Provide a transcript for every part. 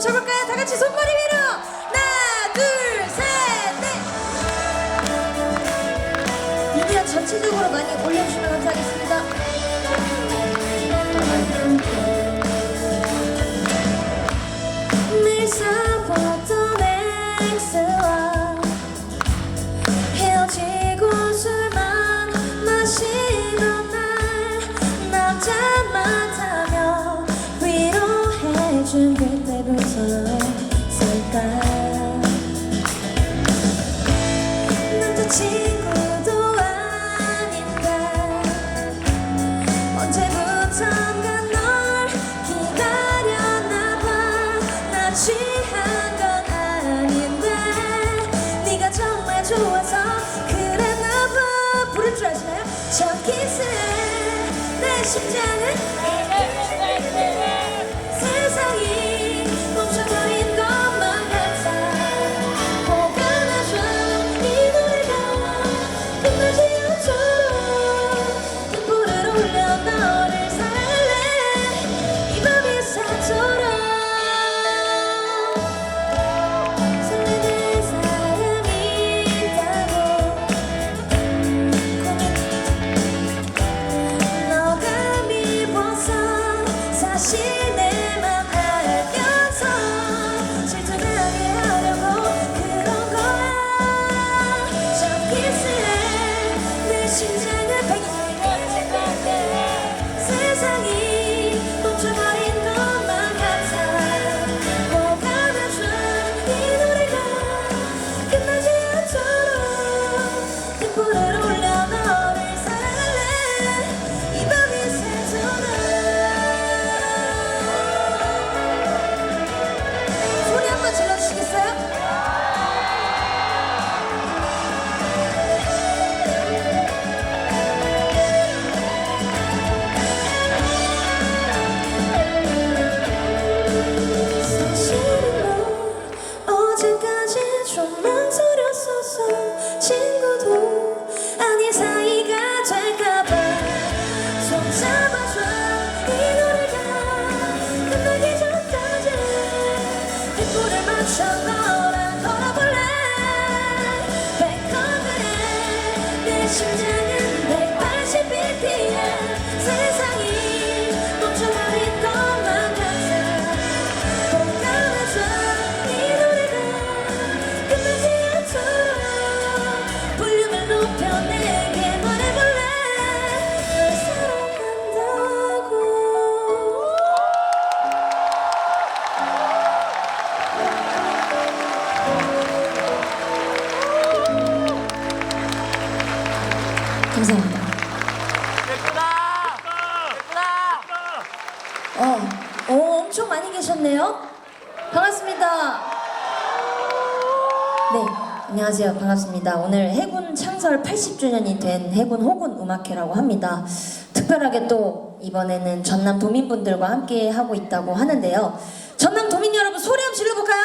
쳐볼까요? 다 같이 손머리 위로. 하나 둘셋넷. 미디어 전체적으로 많이 올려주시면 감사하겠습니다 심장은 shall 반갑습니다. 오늘 해군 창설 80주년이 된 해군 호군 음악회라고 합니다. 특별하게 또 이번에는 전남 도민분들과 함께 하고 있다고 하는데요. 전남 도민 여러분 소리 한번 질러볼까요?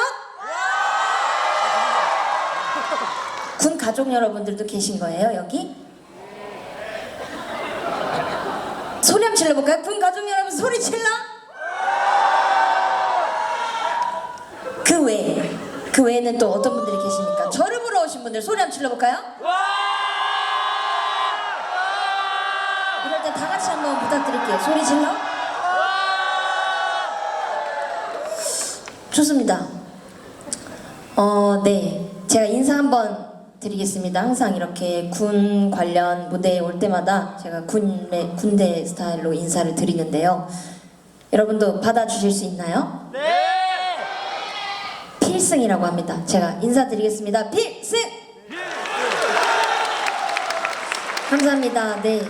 군 가족 여러분들도 계신 거예요, 여기? 소리 한번 질러볼까요? 군 가족 여러분 소리 질러! 그 외에 그 외에는 또 어떤 분들이 계십니까? 저를 오신 분들 소리 한번 질러볼까요? 이럴 때 다 같이 한번 부탁드릴게요. 소리 질러. 좋습니다. 어, 네. 제가 인사 한번 드리겠습니다. 항상 이렇게 군 관련 무대에 올 때마다 제가 군대, 군대 스타일로 인사를 드리는데요. 여러분도 받아주실 수 있나요? 네! 필승이라고 합니다. 제가 인사드리겠습니다. 필승! 감사합니다. 네.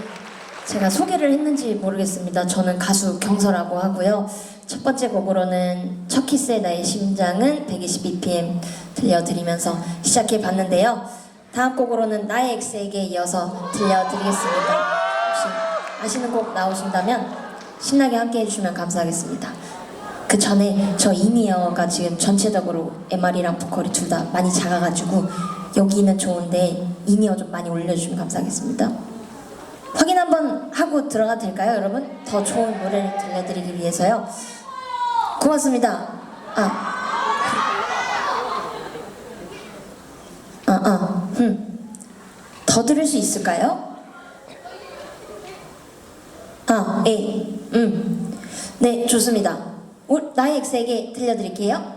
제가 소개를 했는지 모르겠습니다. 저는 가수 경서라고 하고요. 첫 번째 곡으로는 첫 키스의 나의 심장은 120bpm 들려드리면서 시작해 봤는데요. 다음 곡으로는 나의 엑스에게 이어서 들려드리겠습니다. 혹시 아시는 곡 나오신다면 신나게 함께 해주시면 감사하겠습니다. 그 전에 저 이니어가 지금 전체적으로 MR이랑 보컬이 둘 다 많이 작아가지고 여기는 좋은데 이니어 좀 많이 올려주시면 감사하겠습니다. 확인 한번 하고 들어가도 될까요, 여러분? 더 좋은 노래를 들려드리기 위해서요. 고맙습니다. 아. 아, 아, 음. 더 들을 수 있을까요? 아, 예, 음. 네, 좋습니다. 나의 엑스에게 들려드릴게요.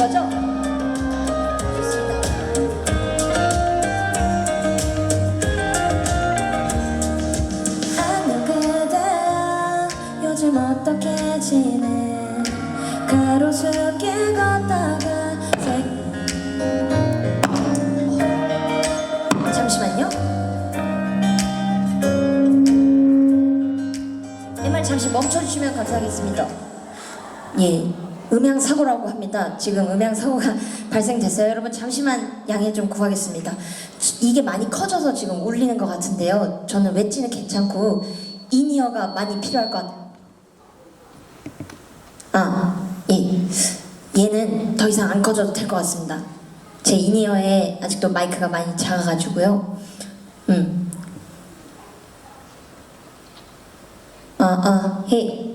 保证 사고라고 합니다. 지금 음향 사고가 발생됐어요. 여러분 잠시만 양해 좀 구하겠습니다. 이게 많이 커져서 지금 울리는 것 같은데요. 저는 외치는 괜찮고 인이어가 많이 필요할 것 같아요. 아, 예. 얘는 더 이상 안 커져도 될 것 같습니다. 제 인이어에 아직도 마이크가 많이 작아가지고요. 음. 아, 아, 헤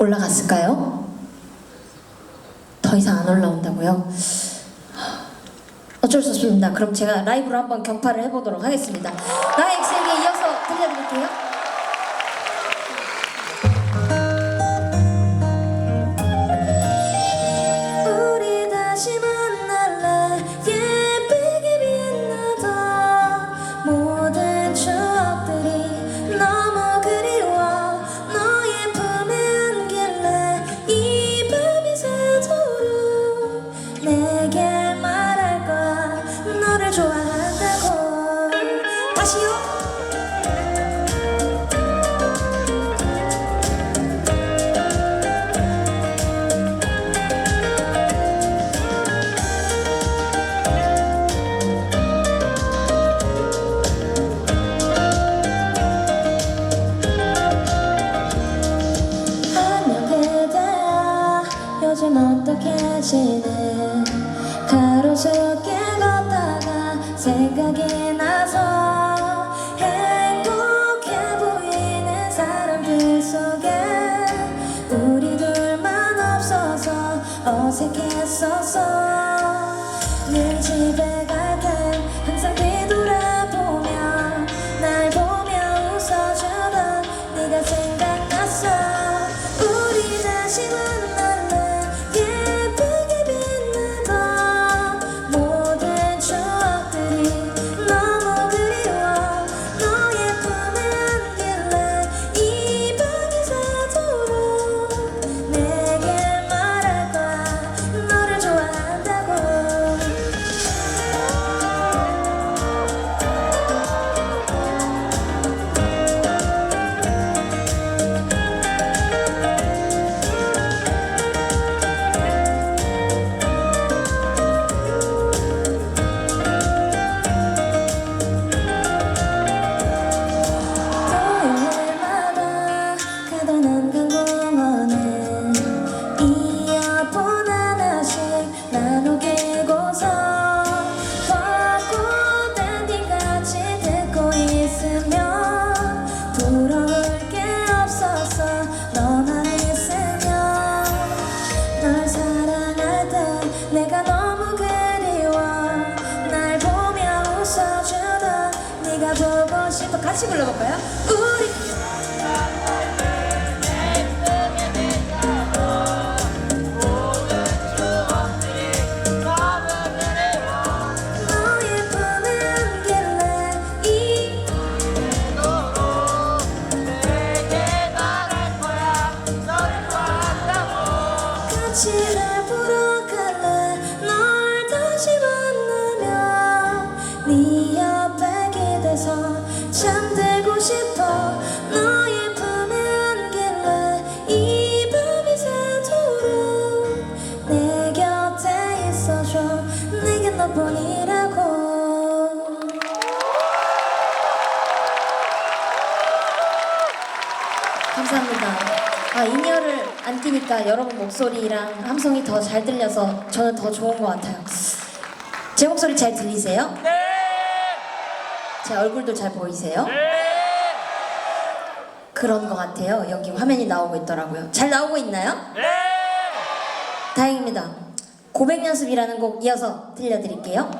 올라갔을까요? 더 이상 안 올라온다고요? 어쩔 수 없습니다. 그럼 제가 라이브로 한번 경파를 해보도록 하겠습니다. 나의 세계 이어서 들려드릴게요. 번이라고 감사합니다. 아, 인이어를 안 끼니까 여러분 목소리랑 함성이 더 잘 들려서 저는 더 좋은 것 같아요. 제 목소리 잘 들리세요? 네! 제 얼굴도 잘 보이세요? 네! 그런 것 같아요. 여기 화면이 나오고 있더라고요. 잘 나오고 있나요? 네! 다행입니다. 고백 연습이라는 곡 이어서 들려드릴게요.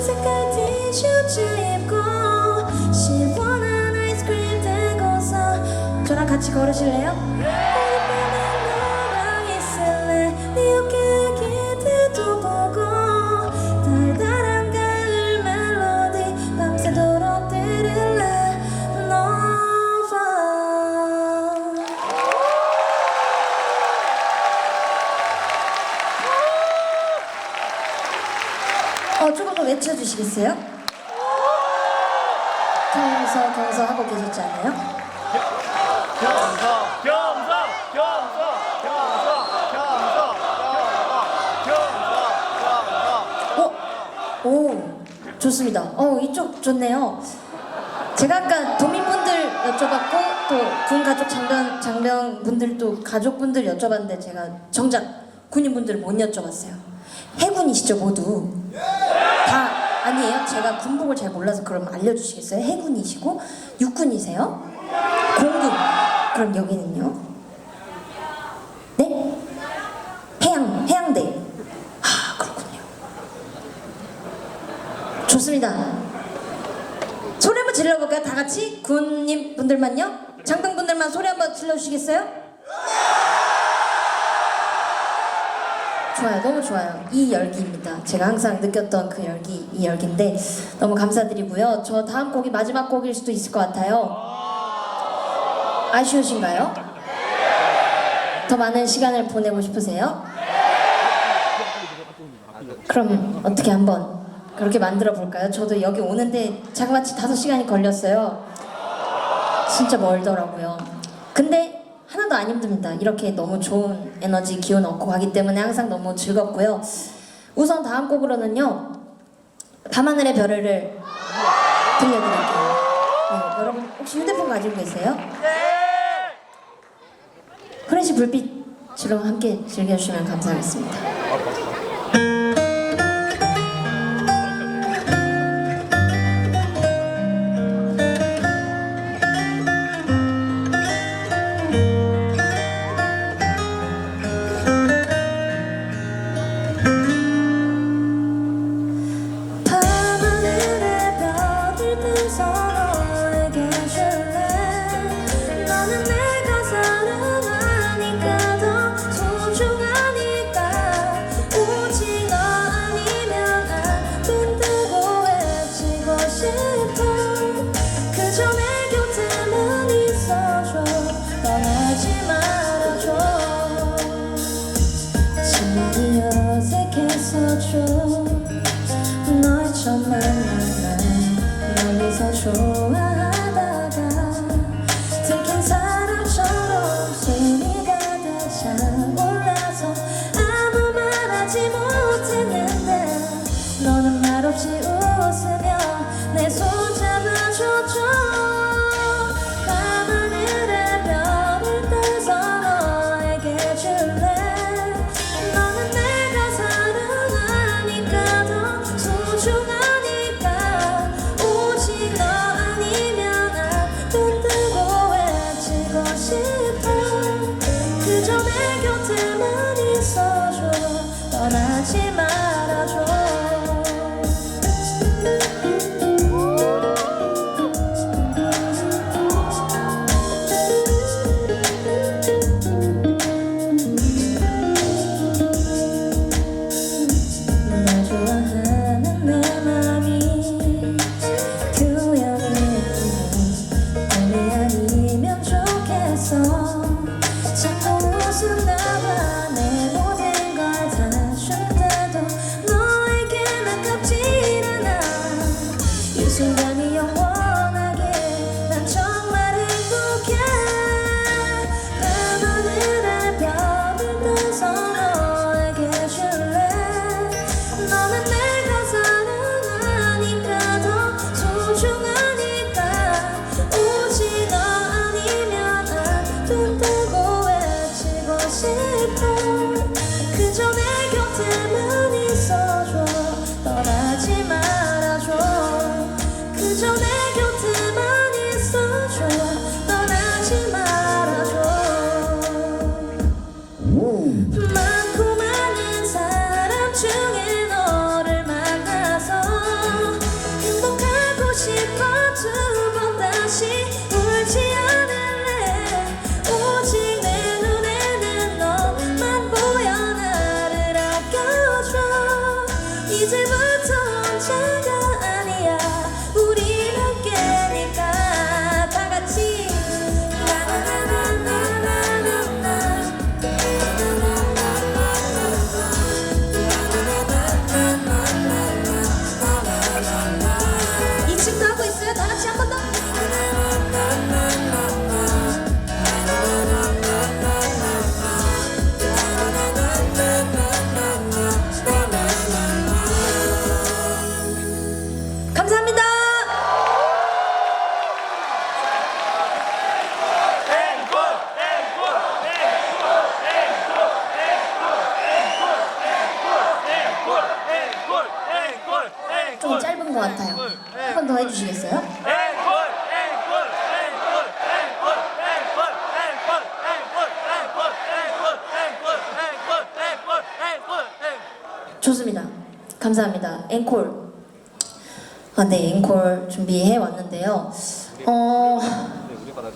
색깔 티셔츠 입고 시원한 아이스크림 들고서 저랑 같이 걸으실래요? 외쳐주시겠어요? 경서, 경서 하고 계셨지 않아요? 경서! 경서! 경서! 경서! 경서! 경서! 어? 오, 좋습니다. 어, 이쪽 좋네요. 제가 아까 도민분들 여쭤봤고 또 군 가족 장병 장병 분들도 가족분들 여쭤봤는데 제가 정작 군인분들 못 여쭤봤어요. 해군이시죠 모두? 다 아니에요? 제가 군복을 잘 몰라서 그럼 알려주시겠어요? 해군이시고 육군이세요? 공군. 그럼 여기는요? 네? 해양 해양대. 아 그렇군요. 좋습니다. 소리 한번 질러볼까요? 다 같이 군님 분들만요. 장병 분들만 소리 한번 질러주시겠어요? 좋아요, 너무 좋아요. 이 열기입니다. 제가 항상 느꼈던 그 열기, 이 열기인데 너무 감사드리고요. 저 다음 곡이 마지막 곡일 수도 있을 것 같아요. 아쉬우신가요? 더 많은 시간을 보내고 싶으세요? 그럼 어떻게 한번 그렇게 만들어 볼까요? 저도 여기 오는데 자그마치 다섯 시간이 걸렸어요. 진짜 멀더라고요. 근데 하나도 안 힘듭니다. 이렇게 너무 좋은 에너지 기운 얻고 가기 때문에 항상 너무 즐겁고요. 우선 다음 곡으로는요. 밤하늘의 별을 들려드릴게요. 네, 여러분 혹시 휴대폰 가지고 계세요? 네! 프레시 불빛으로 함께 즐겨주시면 감사하겠습니다. 좀 짧은 것 같아요. 한 번 더 해주시겠어요? 좋습니다. 감사합니다. 앵콜. 아, 네, 앵콜 준비해 왔는데요. 어,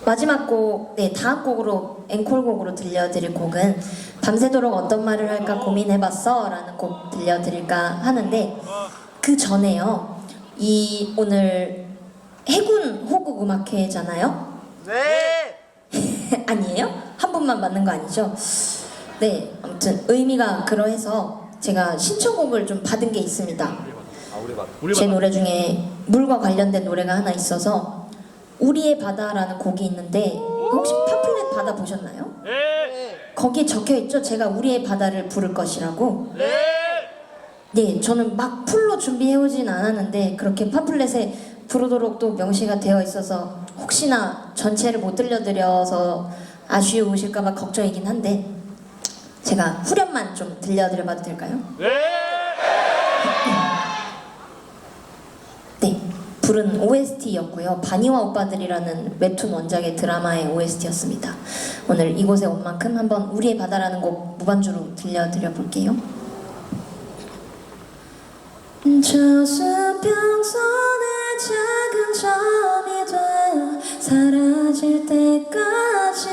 마지막 곡, 네, 다음 곡으로, 앵콜곡으로 들려드릴 곡은 밤새도록 어떤 말을 할까 고민해봤어 라는 곡 들려드릴까 하는데, 그 전에요. 이 오늘 해군 호국 음악회잖아요. 네! 아니에요? 한번 번만 맞는 거 아니죠? 네, 아무튼 의미가 그러해서 제가 신청곡을 좀 받은 게 있습니다. 제 노래 중에 물과 관련된 노래가 하나 있어서 우리의 바다라는 곡이 있는데 혹시 팜플렛 받아 보셨나요? 네. 거기에 적혀 있죠. 제가 우리의 바다를 부를 것이라고. 네. 네, 저는 막 풀로 준비해 오진 않았는데 그렇게 팜플렛에 부르도록 또 명시가 되어 있어서 혹시나 전체를 못 들려드려서 아쉬우실까봐 걱정이긴 한데 제가 후렴만 좀 들려드려봐도 될까요? 네. 네, 불은 OST였고요. 바니와 오빠들이라는 웹툰 원작의 드라마의 OST였습니다. 오늘 이곳에 온 만큼 한번 우리의 바다라는 곡 무반주로 들려드려 볼게요. 저수 평선의 작은 점이 되어 사라질 때까지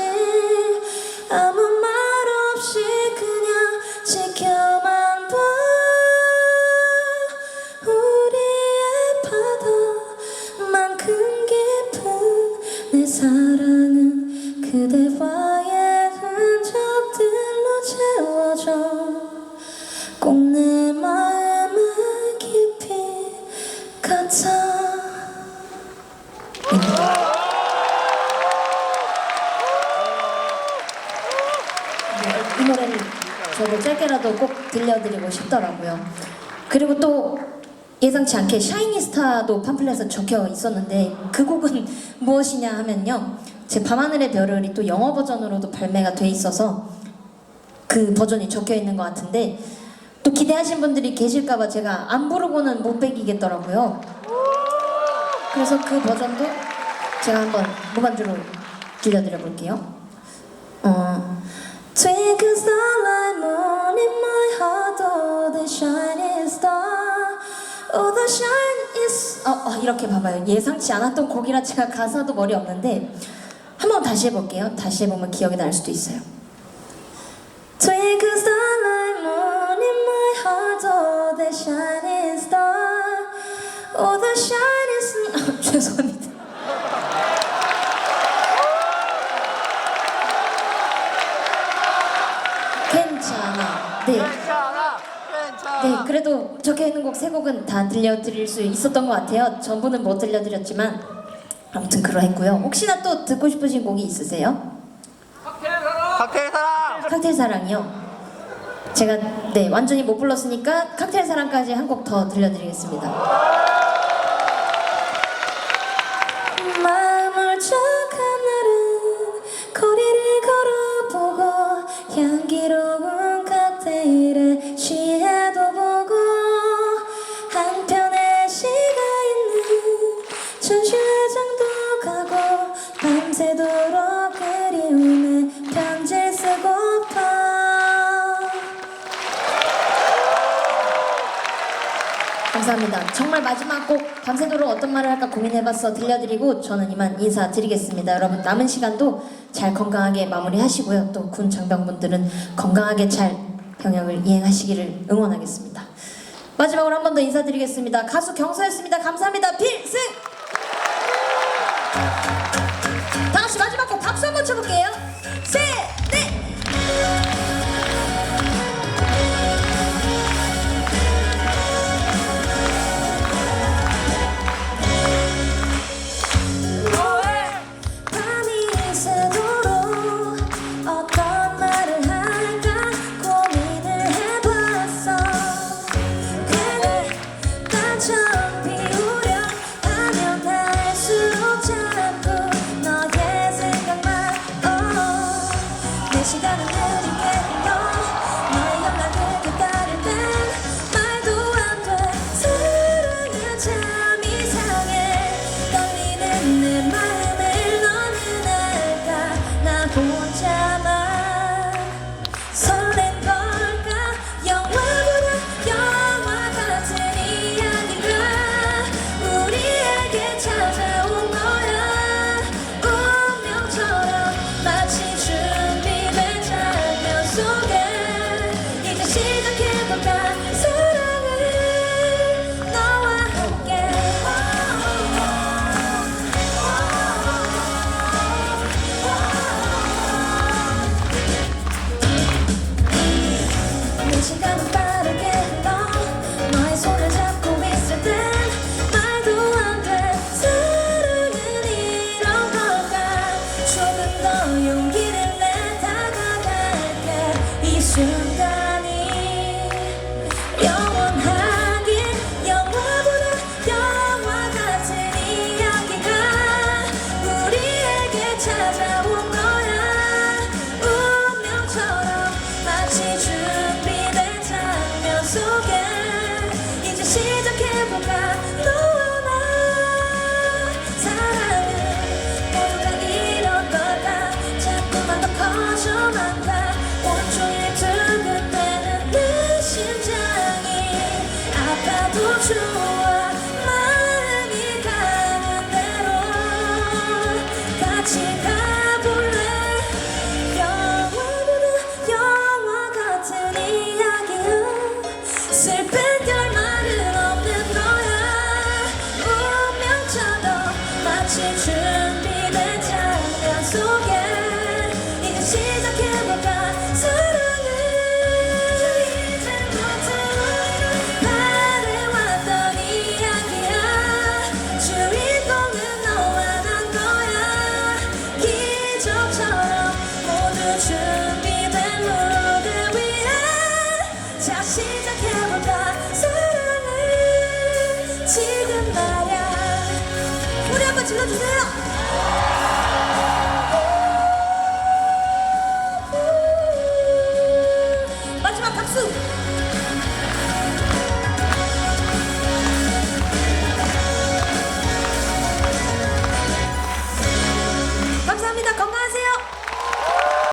않게 샤이니스타도 팜플렛에 적혀 있었는데 그 곡은 무엇이냐 하면요. 제 밤하늘의 별을이 또 영어 버전으로도 발매가 돼 있어서 그 버전이 적혀 있는 것 같은데 또 기대하신 분들이 계실까봐 제가 안 부르고는 못 베기겠더라고요. 그래서 그 버전도 제가 한번 무반주로 들려드려 볼게요. 어, 어, 어 이렇게 봐봐요. 예상치 않았던 곡이라 제가 가사도 머리 없는데 한번 다시 해볼게요. 다시 해보면 기억이 날 수도 있어요. Twinkle starlight moon in my heart, oh the shining star, oh the shining star. 죄송합니 적혀 있는 곡 세 곡은 다 들려드릴 수 있었던 것 같아요. 전부는 못 들려드렸지만 아무튼 그러했고요. 혹시나 또 듣고 싶으신 곡이 있으세요? 칵테일 사랑. 칵테일 사랑이요. 제가 네 완전히 못 불렀으니까 칵테일 사랑까지 한 곡 더 들려드리겠습니다. 정말 마지막 곡 밤새도록 어떤 말을 할까 고민해봤어 들려드리고 저는 이만 인사드리겠습니다. 여러분 남은 시간도 잘 건강하게 마무리하시고요. 또 군 장병분들은 건강하게 잘 병역을 이행하시기를 응원하겠습니다. 마지막으로 한 번 더 인사드리겠습니다. 가수 경서였습니다. 감사합니다. 필승! relationship